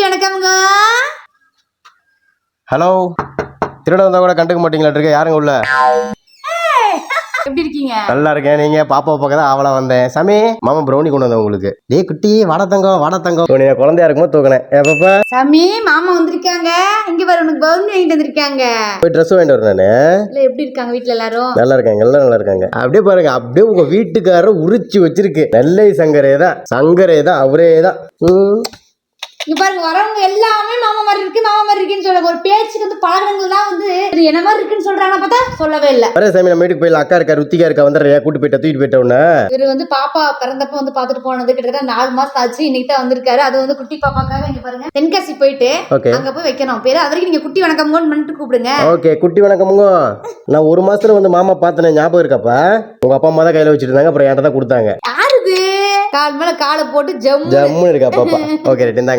குட்டி வணக்கம்ங்க. ஹலோ திருட வந்தா கூட கண்டுக்க மாட்டீங்களா இருக்கு? யாருங்க உள்ள? எப்படி இருக்கீங்க? நல்லா இருக்கேன். நீங்க பாப்பா பார்க்க தான் அவளா வந்தேன். சாமி மாமா ப்ரௌனி கொண்டு வந்தேன் உங்களுக்கு. டேய் குட்டி வாட தங்கம் வாட தங்கம். நீ குழந்தையா இருக்கும்போது தூக்கினேன். எப்பப்ப சாமி மாமா வந்திருக்காங்க. இங்க பாரு உனக்கு பவுன் வாங்கிட்டு வந்திருக்காங்க. போய் ட்ரெஸ் வாங்கிட்டு வரேன் நானு இல்ல எப்படி இருக்காங்க வீட்ல எல்லாரும்? நல்லா இருக்காங்க எல்லாம் நல்லா இருக்காங்க. அப்படியே பாருங்க அப்படியே உங்க வீட்டுக்காரர் உரிச்சு வச்சிருக்கு. நெல்லை சங்கரே தான் சங்கரே தான் அவரே தான். இங்க பாருங்க வரவங்க எல்லாமே மாமா மாதிரி இருக்கு மாமா மாதிரி இருக்குன்னு சொல்றாங்க ஒரு பேச்சுக்கு வந்து பழகிறவங்கலாம் வந்து இது என்ன மாதிரி இருக்குன்னு சொல்றாங்க பார்த்தா சொல்லவே இல்ல. வரேன் சாமி நம்ம வீட்டுக்கு போயிடலாம் அக்கா இருக்கா ருத்திகா இருக்கா வந்துடுறியா கூட்டு போயிட்டா தூக்கிட்டு போயிட்ட உடனே இவர் வந்து பாப்பா பிறந்தப்ப வந்து பாத்துட்டு போனது கிட்டத்தட்ட நாலு மாசம் ஆச்சு இன்னைக்கு தான் வந்திருக்காரு. அது வந்து குட்டி பாப்பாக்காக இங்க பாருங்க தென்காசி போயிட்டு அங்க போய் வைக்கணும். பேரு அது வரைக்கும் நீங்க குட்டி வணக்கம் பண்ணிட்டு கூப்பிடுங்க. ஓகே குட்டி வணக்கமுங்க. நான் ஒரு மாசத்துல வந்து மாமா பார்த்தேன் ஞாபகம் இருக்காப்பா உங்க அப்பா அம்மா தான் கையில வச்சிட்டு இருந்தாங்க அப்புறம் என்கிட்ட தான் கொடுத்தாங்க. யாருது கால் மேல காலை போட்டு ஜம்மு ஜம்முன்னு இருக்கா பாப்பா ஓகே ரைட் இந்தாங்க.